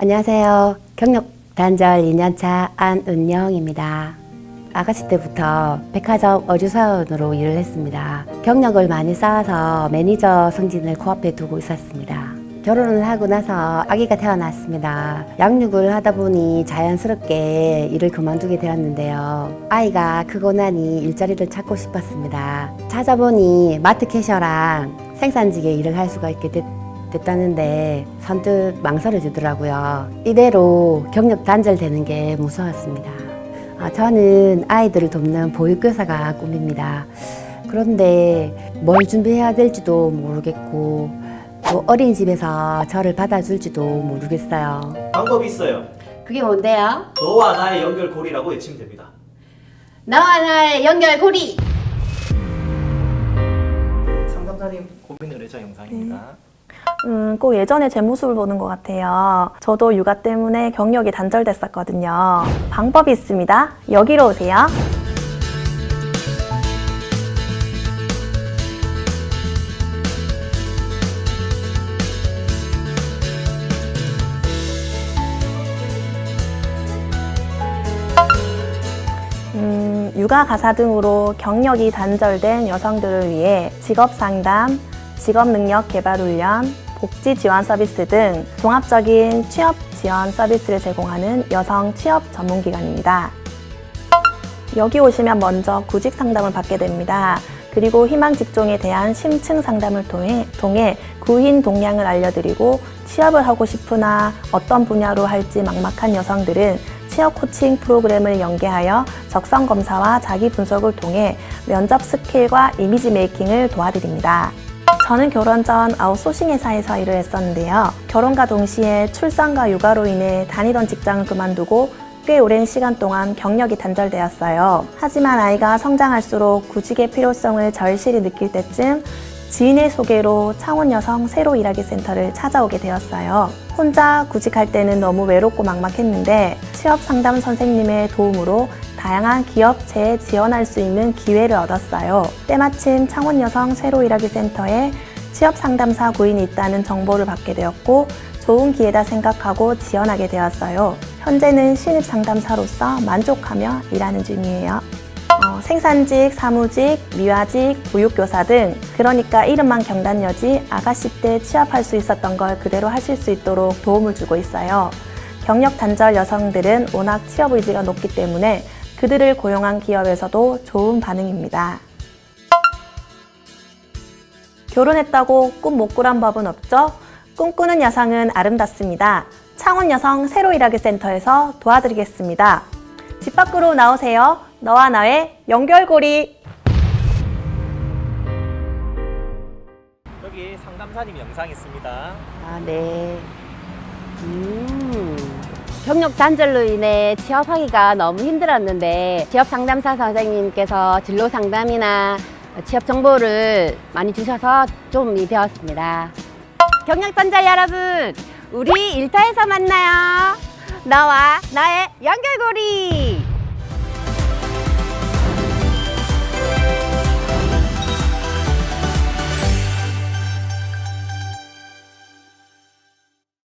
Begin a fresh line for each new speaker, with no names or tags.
안녕하세요. 경력 단절 2년차 안은영입니다. 아가씨 때부터 백화점 어주사원으로 일을 했습니다. 경력을 많이 쌓아서 매니저 승진을 코앞에 두고 있었습니다. 결혼을 하고 나서 아기가 태어났습니다. 양육을 하다 보니 자연스럽게 일을 그만두게 되었는데요. 아이가 크고 나니 일자리를 찾고 싶었습니다. 찾아보니 마트 캐셔랑 생산직에 일을 할 수가 있게 됐, 됐다는데 선뜻 망설여 지더라고요. 이대로 경력 단절되는 게 무서웠습니다. 아, 저는 아이들을 돕는 보육교사가 꿈입니다. 그런데 뭘 준비해야 될지도 모르겠고 또 어린이집에서 저를 받아줄지도 모르겠어요.
방법이 있어요.
그게 뭔데요?
너와 나의 연결고리라고 외치면 됩니다.
나와 나의 연결고리!
상담사님 고민 의뢰자 영상입니다.
음, 꼭 예전에 제 모습을 보는 것 같아요. 저도 육아 때문에 경력이 단절됐었거든요. 방법이 있습니다. 여기로 오세요. 음, 육아 가사 등으로 경력이 단절된 여성들을 위해 직업 상담, 직업 능력 개발 훈련, 복지 지원 서비스 등 종합적인 취업 지원 서비스를 제공하는 여성 취업 전문 기관입니다. 여기 오시면 먼저 구직 상담을 받게 됩니다. 그리고 희망 직종에 대한 심층 상담을 통해, 통해 구인 동향을 알려드리고 취업을 하고 싶으나 어떤 분야로 할지 막막한 여성들은 취업 코칭 프로그램을 연계하여 적성 검사와 자기 분석을 통해 면접 스킬과 이미지 메이킹을 도와드립니다. 저는 결혼 전 아웃소싱 회사에서 일을 했었는데요. 결혼과 동시에 출산과 육아로 인해 다니던 직장을 그만두고 꽤 오랜 시간 동안 경력이 단절되었어요. 하지만 아이가 성장할수록 구직의 필요성을 절실히 느낄 때쯤 지인의 소개로 창원 여성 새로 일하기 센터를 찾아오게 되었어요. 혼자 구직할 때는 너무 외롭고 막막했는데 취업 상담 선생님의 도움으로 다양한 기업체에 지원할 수 있는 기회를 얻었어요. 때마침 창원 여성 새로 일하기 센터에 취업 상담사 구인이 있다는 정보를 받게 되었고 좋은 기회다 생각하고 지원하게 되었어요. 현재는 신입 상담사로서 만족하며 일하는 중이에요. 어, 생산직, 사무직, 미화직, 보육교사 등 그러니까 이름만 경단여지 아가씨 때 취업할 수 있었던 걸 그대로 하실 수 있도록 도움을 주고 있어요. 경력 단절 여성들은 워낙 취업 의지가 높기 때문에 그들을 고용한 기업에서도 좋은 반응입니다. 결혼했다고 꿈 못 꾸란 법은 없죠? 꿈꾸는 여성은 아름답습니다. 창원 여성 새로 일하기 센터에서 도와드리겠습니다. 집 밖으로 나오세요. 너와 나의 연결고리.
여기 상담사님 영상 있습니다.
아, 네. 음. 경력 단절로 인해 취업하기가 너무 힘들었는데 취업 상담사 선생님께서 진로 상담이나 취업 정보를 많이 주셔서 좀이 되었습니다. 경력 단절 여러분, 우리 일터에서 만나요. 너와 나의 연결고리.